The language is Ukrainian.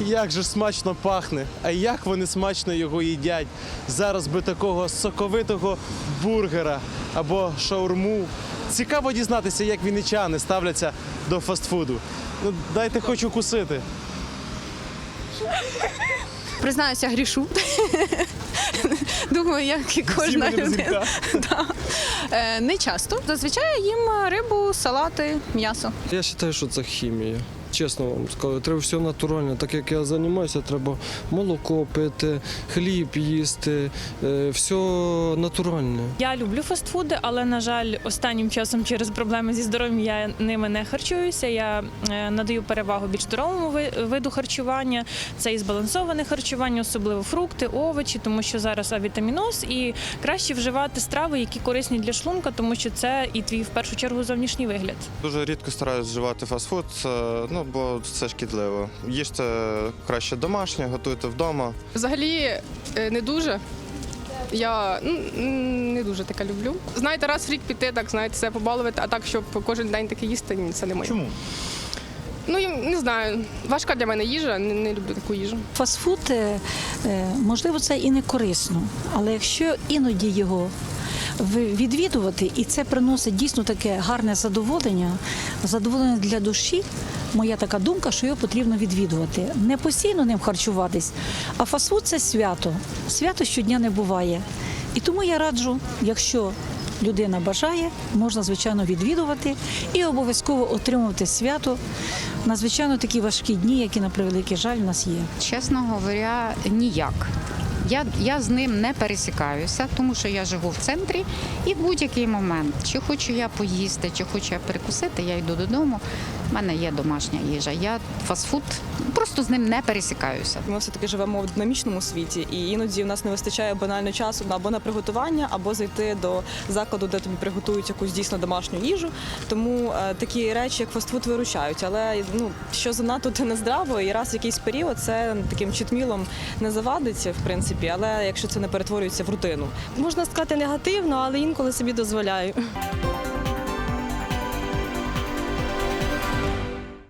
Як же смачно пахне, а як вони смачно його їдять. Зараз би такого соковитого бургера або шаурму. Цікаво дізнатися, як вінничани ставляться до фастфуду. Ну, дайте хоч укусити. Признаюся, грішу. Думаю, як і кожна людина. Да. Е, Не часто. Зазвичай їм рибу, салати, м'ясо. Я вважаю, що це хімія. Чесно вам скажу, треба все натуральне. Так як я займаюся, треба молоко пити, хліб їсти, е, все натуральне. Я люблю фастфуди, але на жаль, останнім часом через проблеми зі здоров'ям я ними не харчуюся. Я е, надаю перевагу більш здоровому виду харчування. Це і збалансоване харчування, особливо фрукти, овочі, тому що зараз авітаміноз, і краще вживати страви, які корисні для шлунка, тому що це і твій в першу чергу зовнішній вигляд. Дуже рідко стараюсь вживати фастфуд, е, ну бо це шкідливо. Їжте краще домашнє, готуйте вдома. Взагалі е, не дуже. Я ну, не дуже таке люблю. Знаєте, раз в рік піти, так знаєте, себе побалувати, а так, щоб кожен день таке їсти, ні, це не моє. Чому? Ну я не знаю. Важка для мене їжа, не, не люблю таку їжу. Фастфуд, е, е, можливо, це і не корисно, але якщо іноді його відвідувати, і це приносить дійсно таке гарне задоволення, задоволення для душі. Моя така думка, що його потрібно відвідувати. Не постійно ним харчуватись, а фастфуд це свято. Свято щодня не буває. І тому я раджу, якщо людина бажає, можна звичайно відвідувати і обов'язково отримувати свято на звичайно такі важкі дні, які на превеликий жаль у нас є. Чесно говоря, ніяк. Я, я з ним не пересікаюся, тому що я живу в центрі, і в будь-який момент, чи хочу я поїсти, чи хочу я перекусити, я йду додому. У мене є домашня їжа. Я фастфуд просто з ним не пересікаюся. Ми все таки живемо в динамічному світі, і іноді в нас не вистачає банально часу або на приготування, або зайти до закладу, де тобі приготують якусь дійсно домашню їжу. Тому е, такі речі, як фастфуд, виручають. Але ну що занадто то не здраво, і раз в якийсь період це таким читмілом не завадить, в принципі, але якщо це не перетворюється в рутину. Можна сказати негативно, але інколи собі дозволяю.